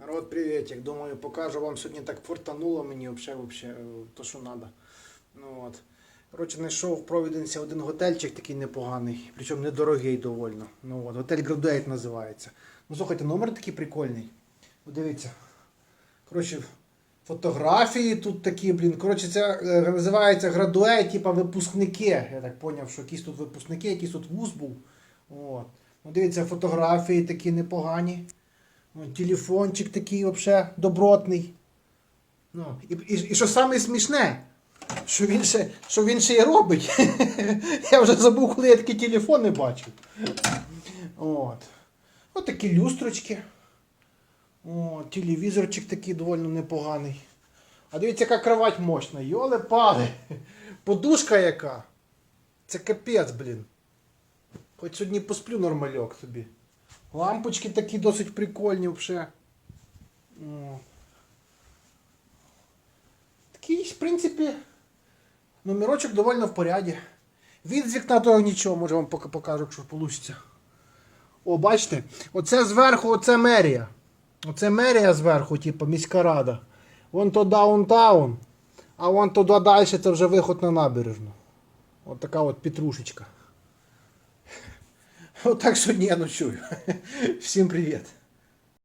Народ, приветик. Думаю, покажу вам сьогодні так фортануло мені вообще, вообще, е, то, що треба. Ну, от. Коротше, знайшов в Провіденсі один готельчик такий непоганий, причому недорогий довольно. Ну, от, готель Graduate називається. Ну, слухайте, номер такий прикольний. От Дивіться. Коротше, фотографії тут такі, блін. Коротше, це е, називається Graduate, типа випускники. Я так зрозумів, що якісь тут випускники, якийсь тут вуз був. От. Ну, дивіться, фотографії такі непогані. Ну, телефончик такий взагалі добротний. Ну, і, і, і що саме смішне, що він ще, що він ще й робить. я вже забув, коли я такі телефони бачив. От. От такі люстрочки. О, телевізорчик такий доволі непоганий. А дивіться, яка кровать мощна. Йоле пали. Подушка яка. Це капець, блін. Хоч сьогодні посплю нормальок собі. Лампочки такі досить прикольні взагалі. Такий, в принципі, номерочок доволі в поряді. Від з вікна того нічого, може вам поки покажу, якщо вийде. О, бачите, оце зверху, оце мерія. Оце мерія зверху, типу, міська рада. Вон то даунтаун, а вон туди далі це вже виход на набережну. От така от петрушечка. Отак сьогодні я ночую. Всім привіт.